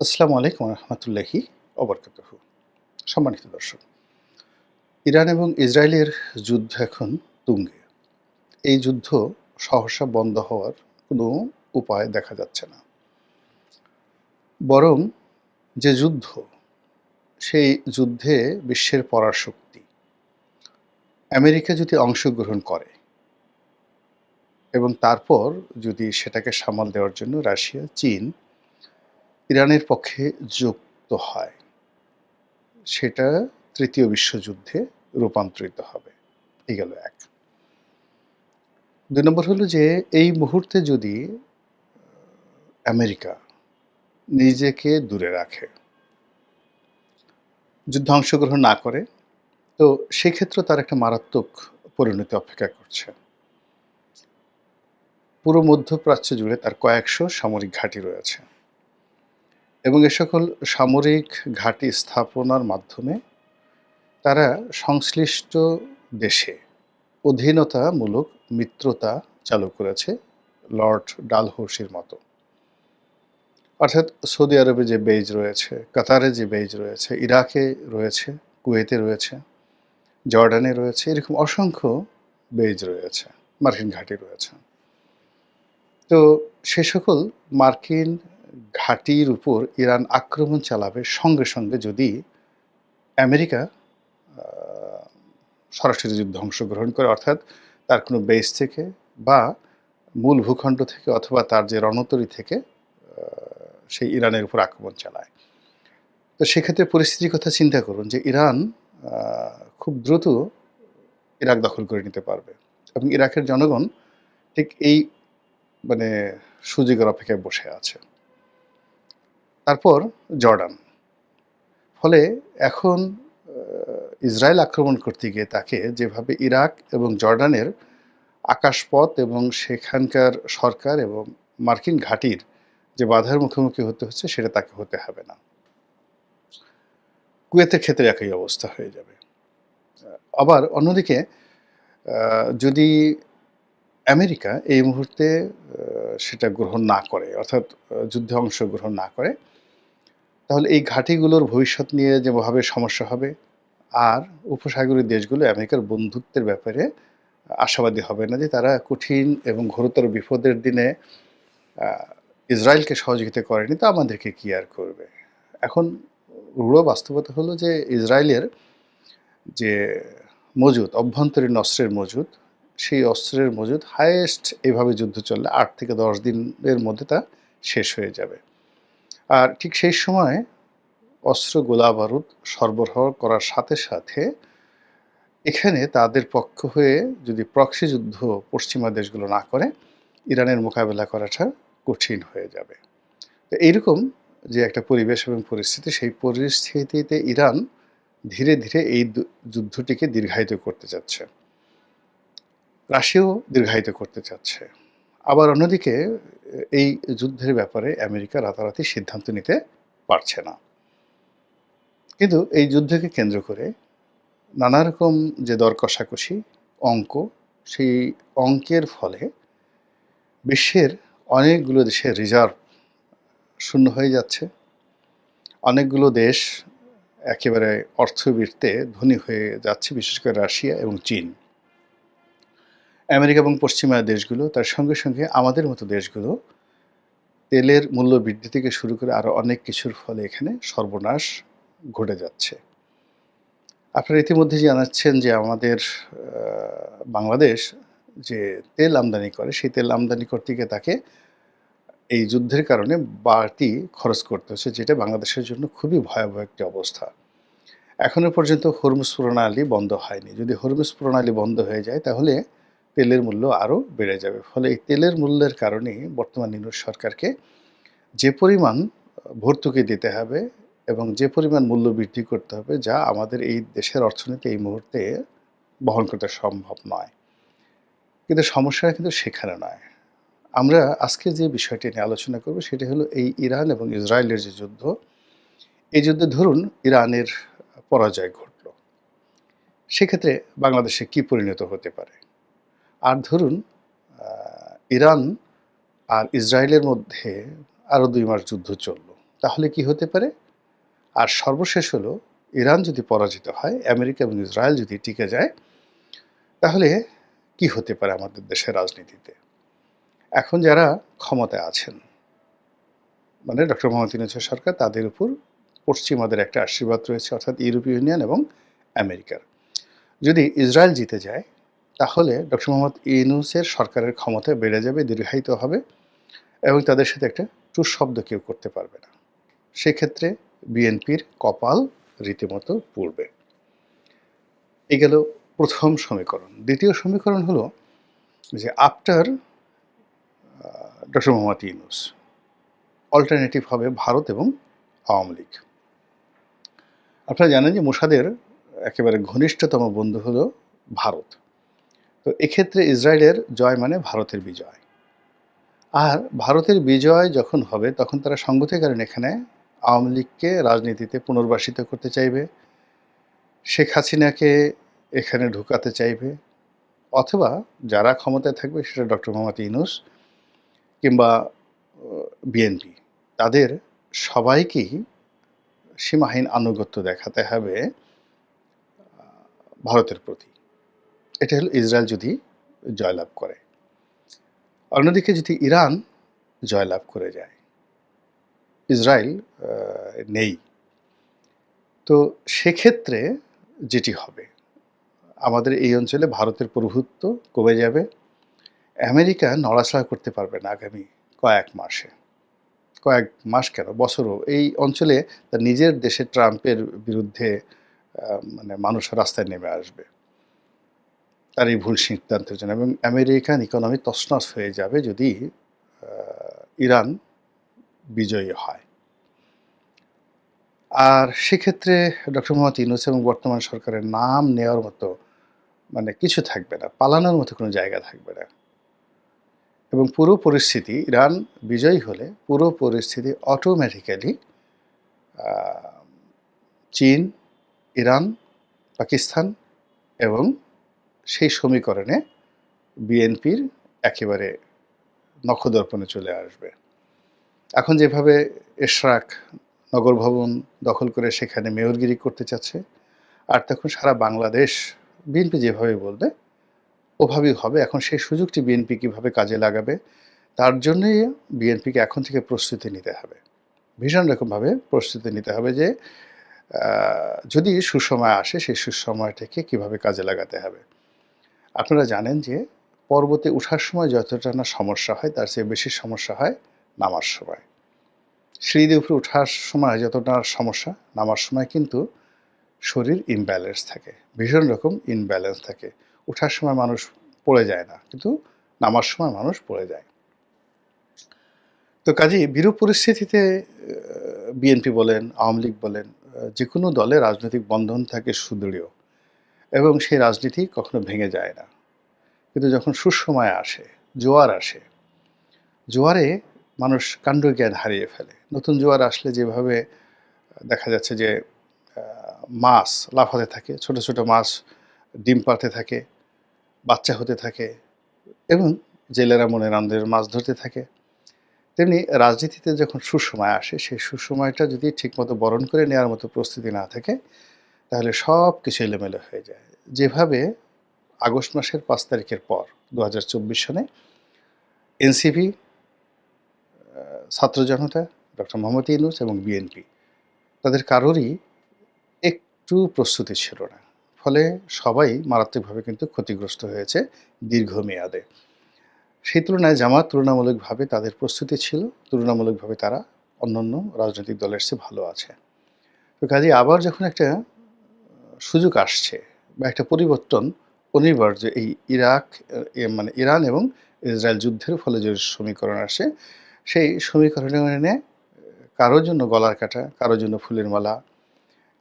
আসসালামু আলাইকুম রহমতুল্লাহি অবরকাতহ সম্মানিত দর্শক, ইরান এবং ইসরায়েলের যুদ্ধ এখন তুঙ্গে। এই যুদ্ধ সহসা বন্ধ হওয়ার কোনো উপায় দেখা যাচ্ছে না। বরং যে যুদ্ধ, সেই যুদ্ধে বিশ্বের পরাশক্তি আমেরিকা যদি অংশগ্রহণ করে এবং তারপর যদি সেটাকে সামাল দেওয়ার জন্য রাশিয়া, চীন ইরানের পক্ষে যুক্ত হয়। সেটা তৃতীয় বিশ্বযুদ্ধে রূপান্তরিত হবে। এই গেল এক। দুই নম্বর হলো যে, এই মুহূর্তে যদি আমেরিকা নিজেকে দূরে রাখে, যুদ্ধে অংশগ্রহণ না করে, তো সেক্ষেত্রে তার একটা মারাত্মক পরিণতি অপেক্ষা করছে। পুরো মধ্যপ্রাচ্য জুড়ে তার কয়েকশো সামরিক ঘাঁটি রয়েছে। এবং এ সকল সামরিক ঘাঁটি স্থাপনার মাধ্যমে তারা সংশ্লিষ্ট দেশে অধীনতামূলক মিত্রতা চালু করেছে লর্ড ডালহৌসির মতো। অর্থাৎ সৌদি আরবে যে বেজ রয়েছে, কাতারে যে বেজ রয়েছে, ইরাকে রয়েছে, কুয়েতে রয়েছে, জর্ডানে রয়েছে, এরকম অসংখ্য বেজ রয়েছে, মার্কিন ঘাঁটি রয়েছে। তো সে সকল মার্কিন ঘাঁটির উপর ইরান আক্রমণ চালাবে সঙ্গে সঙ্গে যদি আমেরিকা সরাসরি যুদ্ধ অংশগ্রহণ করে, অর্থাৎ তার কোনো বেস থেকে বা মূল ভূখণ্ড থেকে অথবা তার যে রণতরী থেকে সেই ইরানের উপর আক্রমণ চালায়। তো সেক্ষেত্রে পরিস্থিতির কথা চিন্তা করুন যে ইরান খুব দ্রুত ইরাক দখল করে নিতে পারবে এবং ইরাকের জনগণ ঠিক এই মানে সুযোগের অপেক্ষায় বসে আছে। তারপর জর্ডান। ফলে এখন ইসরায়েল আক্রমণ করতে গিয়ে তাকে যেভাবে ইরাক এবং জর্ডানের আকাশপথ এবং সেখানকার সরকার এবং মার্কিন ঘাটির যে বাধার মুখোমুখি হতে হচ্ছে, সেটা তাকে হতে হবে না। কুয়েতের ক্ষেত্রে একই অবস্থা হয়ে যাবে। আবার অন্যদিকে যদি আমেরিকা এই মুহূর্তে সেটা গ্রহণ না করে, অর্থাৎ যুদ্ধে অংশগ্রহণ না করে তাহলে এই ঘাঁটিগুলোর ভবিষ্যৎ নিয়ে যেভাবে সমস্যা হবে, আর উপসাগরীয় দেশগুলো আমেরিকার বন্ধুত্বের ব্যাপারে আশাবাদী হবে না যে তারা কঠিন এবং ঘোরতর বিপদের দিনে ইসরায়েলকে সহযোগিতা করেনি তো আমাদেরকে কি আর করবে? এখন রূঢ় বাস্তবতা হলো যে ইসরায়েলের যে মজুদ, অভ্যন্তরীণ অস্ত্রের মজুদ, সেই অস্ত্রের মজুদ হায়েস্ট এভাবে যুদ্ধ চললে আট থেকে দশ দিনের মধ্যে তা শেষ হয়ে যাবে। আর ঠিক সেই সময় অস্ত্র গোলা বারুদ সরবরাহ করার সাথে সাথে এখানে তাদের পক্ষ হয়ে যদি প্রক্সি যুদ্ধ পশ্চিমা দেশগুলো না করে, ইরানের মোকাবেলা করাটা কঠিন হয়ে যাবে। তো এইরকম যে একটা পরিবেশ এবং পরিস্থিতি, সেই পরিস্থিতিতে ইরান ধীরে ধীরে এই যুদ্ধটিকে দীর্ঘায়িত করতে চাচ্ছে। রাশিয়াও দীর্ঘায়িত করতে চাচ্ছে। আবার অন্যদিকে এই যুদ্ধের ব্যাপারে আমেরিকা রাতারাতি সিদ্ধান্ত নিতে পারছে না। কিন্তু এই যুদ্ধকে কেন্দ্র করে নানা রকম যে দর কষাকষি অঙ্ক, সেই অঙ্কের ফলে বিশ্বের অনেকগুলো দেশের রিজার্ভ শূন্য হয়ে যাচ্ছে। অনেকগুলো দেশ একেবারে অর্থবৃত্তে ধনী হয়ে যাচ্ছে, বিশেষ করে রাশিয়া এবং চীন। আমেরিকা এবং পশ্চিমা দেশগুলো, তার সঙ্গে সঙ্গে আমাদের মতো দেশগুলো তেলের মূল্য বৃদ্ধি থেকে শুরু করে আরও অনেক কিছুর ফলে এখানে সর্বনাশ ঘটে যাচ্ছে। আপনারা ইতিমধ্যে জানাচ্ছেন যে আমাদের বাংলাদেশ যে তেল আমদানি করে, সেই তেল আমদানি করতে গিয়ে তাকে এই যুদ্ধের কারণে বাড়তি খরচ করতে হচ্ছে, যেটা বাংলাদেশের জন্য খুবই ভয়াবহ একটি অবস্থা। এখনও পর্যন্ত হরমুজ প্রণালী বন্ধ হয়নি। যদি হরমুজ প্রণালী বন্ধ হয়ে যায়, তাহলে তেলের মূল্য আরও বেড়ে যাবে। ফলে এই তেলের মূল্যের কারণে বর্তমান নিউজ সরকারকে যে পরিমাণ ভর্তুকি দিতে হবে এবং যে পরিমাণ মূল্য বৃদ্ধি করতে হবে, যা আমাদের এই দেশের অর্থনীতি এই মুহূর্তে বহন করতে সম্ভব নয়। কিন্তু সমস্যাটা কিন্তু সেখানে নয়। আমরা আজকে যে বিষয়টি নিয়ে আলোচনা করব, সেটি হলো এই ইরান এবং ইসরায়েলের যে যুদ্ধ, এই যুদ্ধে ধরুন ইরানের পরাজয় ঘটল। সেক্ষেত্রে বাংলাদেশে কি পরিণত হতে পারে? আর ধরুন ইরান আর ইসরায়েলের মধ্যে আরও দুই মাস যুদ্ধ চলল, তাহলে কি হতে পারে? আর সর্বশেষ হলো, ইরান যদি পরাজিত হয়, আমেরিকা এবং ইসরায়েল যদি টিকে যায়, তাহলে কি হতে পারে আমাদের দেশের রাজনীতিতে? এখন যারা ক্ষমতায় আছেন মানে ডক্টর মোহাম্মদ ইউনুসের সরকার, তাদের উপর পশ্চিমাদের একটা আশীর্বাদ রয়েছে, অর্থাৎ ইউরোপীয় ইউনিয়ন এবং আমেরিকার। যদি ইসরায়েল জিতে যায় তাহলে ডক্টর মোহাম্মদ ইউনুসের সরকারের ক্ষমতা বেড়ে যাবে, দীর্ঘায়িত হবে এবং তাদের সাথে একটা টুস শব্দ কেউ করতে পারবে না। সেক্ষেত্রে বিএনপির কপাল রীতিমতো পূর্বে এ গেল প্রথম সমীকরণ। দ্বিতীয় সমীকরণ হলো যে after doctor Mohammad Yunus alternative হবে ভারত এবং আওয়ামী লীগ। আপনারা জানেন যে মোসাদের একেবারে ঘনিষ্ঠতম বন্ধু হলো ভারত। তো এক্ষেত্রে ইসরায়েলের জয় মানে ভারতের বিজয়। আর ভারতের বিজয় যখন হবে, তখন তারা সঙ্গতি কারণ এখানে আওয়ামী লীগকে রাজনীতিতে পুনর্বাসিত করতে চাইবে, শেখ হাসিনাকে এখানে ঢুকাতে চাইবে, অথবা যারা ক্ষমতায় থাকবে সেটা ডক্টর মোহাম্মদ ইউনুস কিংবা বিএনপি। তাদের সবাইকেই সীমাহীন আনুগত্য দেখাতে হবে ভারতের প্রতি। এটা হলো ইসরায়েল যদি জয়লাভ করে। অন্যদিকে যদি ইরান জয়লাভ করে যায়, ইসরায়েল নেই। তো সেক্ষেত্রে যেটি হবে, আমাদের এই অঞ্চলে ভারতের প্রভুত্ব কমে যাবে, আমেরিকা নড়াচড়া করতে পারবে না আগামী কয়েক মাসে। কয়েক মাস কেন? বছরও। এই অঞ্চলে তার নিজের দেশে ট্রাম্পের বিরুদ্ধে মানে মানুষ রাস্তায় নেমে আসবে। তার এই ভুল সিদ্ধান্তের জন্য এবং আমেরিকান ইকোনমি তছনছ হয়ে যাবে যদি ইরান বিজয়ী হয়। আর সেক্ষেত্রে ডক্টর মোহাম্মদ ইউনুস এবং বর্তমান সরকারের নাম নেওয়ার মতো মানে কিছু থাকবে না, পালানোর মতো কোনো জায়গা থাকবে না। এবং পুরো পরিস্থিতি, ইরান বিজয়ী হলে পুরো পরিস্থিতি অটোমেটিক্যালি চীন, ইরান, পাকিস্তান এবং সেই সমীকরণে বিএনপির একেবারে নখদর্পণে চলে আসবে। এখন যেভাবে এশরাক নগর ভবন দখল করে সেখানে মেয়রগিরি করতে চাচ্ছে, আর তখন সারা বাংলাদেশ বিএনপি যেভাবে বলবে, ওভাবেই হবে। এখন সেই সুযোগটি বিএনপি কীভাবে কাজে লাগাবে, তার জন্যই বিএনপিকে এখন থেকে প্রস্তুতি নিতে হবে। ভীষণ রকমভাবে প্রস্তুতি নিতে হবে যে যদি সুসময় আসে, সেই সুসময়টাকে কীভাবে কাজে লাগাতে হবে। আপনারা জানেন যে পর্বতে ওঠার সময় যতটা না সমস্যা হয়, তার চেয়ে বেশি সমস্যা হয় নামার সময়। সিঁড়ি উপরে ওঠার সময় যতটা সমস্যা, নামার সময় কিন্তু শরীর ইনব্যালেন্স থাকে, ভীষণ রকম ইনব্যালেন্স থাকে। ওঠার সময় মানুষ পড়ে যায় না, কিন্তু নামার সময় মানুষ পড়ে যায়। তো কাজেই বিরূপ পরিস্থিতিতে বিএনপি বলেন, আওয়ামী লীগ বলেন যে কোনো দলে রাজনৈতিক বন্ধন থাকে সুদৃঢ়। এবং সেই রাজনীতি কখনো ভেঙে যায় না। কিন্তু যখন সুসময় আসে, জোয়ার আসে, জোয়ারে মানুষ কাণ্ড জ্ঞান হারিয়ে ফেলে। নতুন জোয়ার আসলে যেভাবে দেখা যাচ্ছে যে মাছ লাফাতে থাকে, ছোট ছোট মাছ ডিম পাড়তে থাকে, বাচ্চা হতে থাকে এবং জেলেরা মনের আনন্দের মাছ ধরতে থাকে। তেমনি রাজনীতিতে যখন সুসময় আসে, সেই সুসময়টা যদি ঠিকমতো বরণ করে নেওয়ার মতো প্রস্তুতি না থাকে, তাহলে সব কিছু এলোমেলো হয়ে যায়। যেভাবে আগস্ট মাসের পাঁচ তারিখের পর দু সনে এনসিপি ছাত্র জনতা, ডক্টর মোহাম্মদ ইউনুস এবং বিএনপি, তাদের কারোরই একটু প্রস্তুতি ছিল না। ফলে সবাই মারাত্মকভাবে কিন্তু ক্ষতিগ্রস্ত হয়েছে দীর্ঘমেয়াদে। সেই তুলনায় জামাত তুলনামূলকভাবে তাদের প্রস্তুতি ছিল, তুলনামূলকভাবে তারা অন্যান্য রাজনৈতিক দলের চেয়ে ভালো আছে। তো কাজে আবার যখন একটা সুযোগ আসছে বা একটা পরিবর্তন অনিবার্য এই ইরাক মানে ইরান এবং ইসরায়েল যুদ্ধের ফলে যে সমীকরণ আসে, সেই সমীকরণে কারোর জন্য গলার কাটা, কারোর জন্য ফুলের মালা,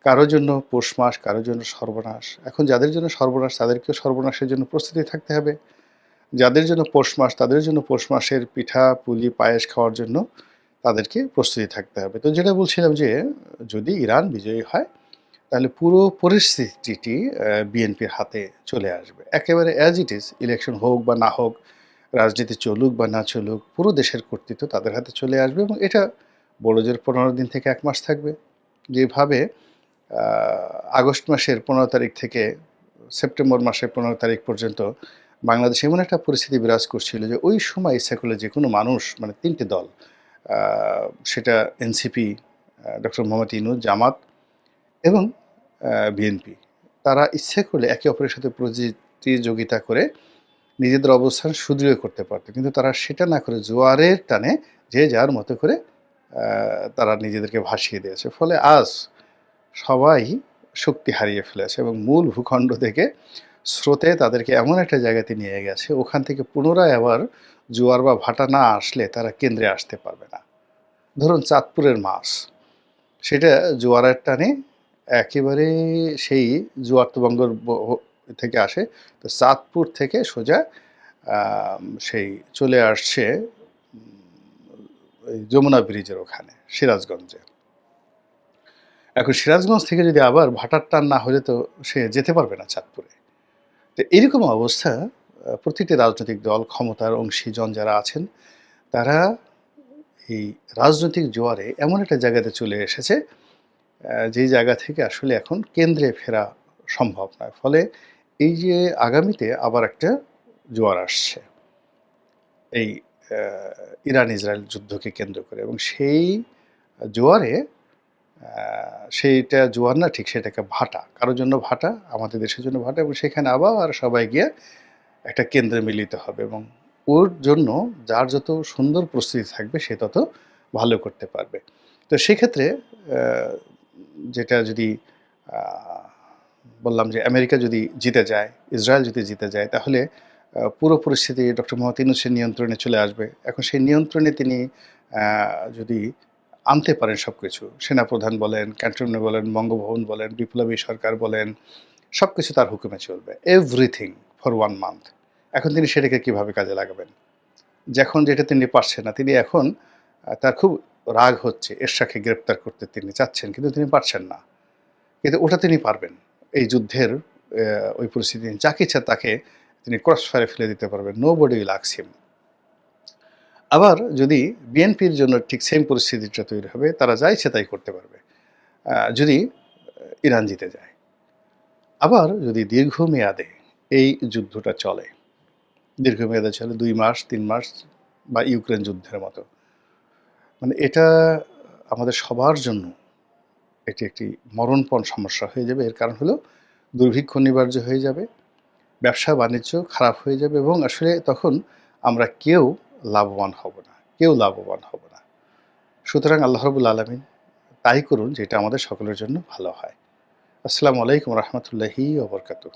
কারোর জন্য পৌষ মাস, কারোর জন্য সর্বনাশ। এখন যাদের জন্য সর্বনাশ, তাদেরকেও সর্বনাশের জন্য প্রস্তুতি থাকতে হবে। যাদের জন্য পৌষ মাস, তাদের জন্য পৌষ মাসের পিঠা, পুলি, পায়েস খাওয়ার জন্য তাদেরকে প্রস্তুতি থাকতে হবে। তো যেটা বলছিলাম যে যদি ইরান বিজয়ী হয় তাহলে পুরো পরিস্থিতিটি বিএনপির হাতে চলে আসবে। একেবারে অ্যাজ ইট ইজ ইলেকশন হোক বা না হোক, রাজনীতি চলুক বা না চলুক, পুরো দেশের কর্তৃত্ব তাদের হাতে চলে আসবে এবং এটা বড়জোর পনেরো দিন থেকে এক মাস থাকবে। যেভাবে আগস্ট মাসের পনেরো তারিখ থেকে সেপ্টেম্বর মাসের পনেরো তারিখ পর্যন্ত বাংলাদেশে এমন একটা পরিস্থিতি বিরাজ করছিল যে ওই সময় ইচ্ছা করলে যে কোনো মানুষ মানে তিনটে দল সেটা এনসিপি ডক্টর মোহাম্মদ ইনুজ জামাত এবং বিএনপি। তারা ইচ্ছে করলে একে অপরের সাথে প্রতিযোগিতা করে নিজেদের অবস্থান সুদৃঢ় করতে পারতো। কিন্তু তারা সেটা না করে জোয়ারের টানে যে যার মতো করে তারা নিজেদেরকে ভাসিয়ে দিয়েছে। ফলে আজ সবাই শক্তি হারিয়ে ফেলেছে এবং মূল ভূখণ্ড থেকে স্রোতে তাদেরকে এমন একটা জায়গাতে নিয়ে গেছে, ওখান থেকে পুনরায় আবার জোয়ার বা ভাটা না আসলে তারা কেন্দ্রে আসতে পারবে না। ধরুন চাঁদপুরের মাছ, সেটা জোয়ারের টানে একেবারে সেই জোয়ার তো থেকে আসে। তো চাঁদপুর থেকে সোজা সেই চলে আসছে যমুনা ব্রিজের ওখানে, সিরাজগঞ্জে। এখন সিরাজগঞ্জ থেকে যদি আবার ভাটার টান না হলে তো সে যেতে পারবে না চাঁদপুরে। তো এরকম অবস্থা প্রতিটি রাজনৈতিক দল, ক্ষমতার অংশীজন যারা আছেন, তারা এই রাজনৈতিক জোয়ারে এমন একটা জায়গাতে চলে এসেছে যেই জায়গা থেকে আসলে এখন কেন্দ্রে ফেরা সম্ভব নয়। ফলে এই যে আগামীতে আবার একটা জোয়ার আসছে এই ইরান ইসরায়েল যুদ্ধকে কেন্দ্র করে এবং সেই জোয়ারে সেইটা জোয়ার না, ঠিক সেটাকে ভাটা। কারোর জন্য ভাটা, আমাদের দেশের জন্য ভাটা এবং সেখানে আবার সবাই গিয়ে একটা কেন্দ্রে মিলিত হবে এবং ওর জন্য যার যত সুন্দর প্রস্তুতি থাকবে সে তত ভালো করতে পারবে। তো সেক্ষেত্রে যেটা যদি বললাম যে আমেরিকা যদি জিতে যায়, ইসরায়েল যদি জিতে যায়, তাহলে পুরো পরিস্থিতি ডক্টর মোহাম্মদ ইউনূসের নিয়ন্ত্রণে চলে আসবে। এখন সেই নিয়ন্ত্রণে তিনি যদি আনতে পারেন সব কিছু সেনাপ্রধান বলেন, ক্যান্টনমেন্ট বলেন, বঙ্গভবন বলেন, বিপ্লবী সরকার বলেন সব কিছু তার হুকুমে চলবে। এভরিথিং ফর ওয়ান মান্থ এখন তিনি সেটাকে কীভাবে কাজে লাগাবেন? যখন যেটা তিনি পারছেন না, তিনি এখন তার খুব রাগ হচ্ছে এরশাকে গ্রেপ্তার করতে তিনি চাচ্ছেন, কিন্তু তিনি পারছেন না। কিন্তু ওটা তিনি পারবেন। এই যুদ্ধের ওই পরিস্থিতি যাকে ইচ্ছা তাকে তিনি ক্রস ফায়ারে ফেলে দিতে পারবেন। নো বডি উইল হিম আবার যদি বিএনপির জন্য ঠিক সেম পরিস্থিতিটা তৈরি হবে, তারা যা ইচ্ছে তাই করতে পারবে। যদি ইরান জিতে যায়। আবার যদি দীর্ঘমেয়াদে এই যুদ্ধটা চলে, দীর্ঘমেয়াদে চলে দুই মাস, তিন মাস বা ইউক্রেন যুদ্ধের মতো মানে এটা আমাদের সবার জন্য এটি একটি মরণপণ সমস্যা হয়ে যাবে। এর কারণ হলো দুর্ভিক্ষ অনিবার্য হয়ে যাবে, ব্যবসা বাণিজ্য খারাপ হয়ে যাবে এবং আসলে তখন আমরা কেউ লাভবান হব না, কেউ লাভবান হব না। সুতরাং আল্লাহ রবুল আলমিন তাই করুন যেটা আমাদের সকলের জন্য ভালো হয়। আসসালামু আলাইকুম রহমতুল্লাহি ওবরকাতুহ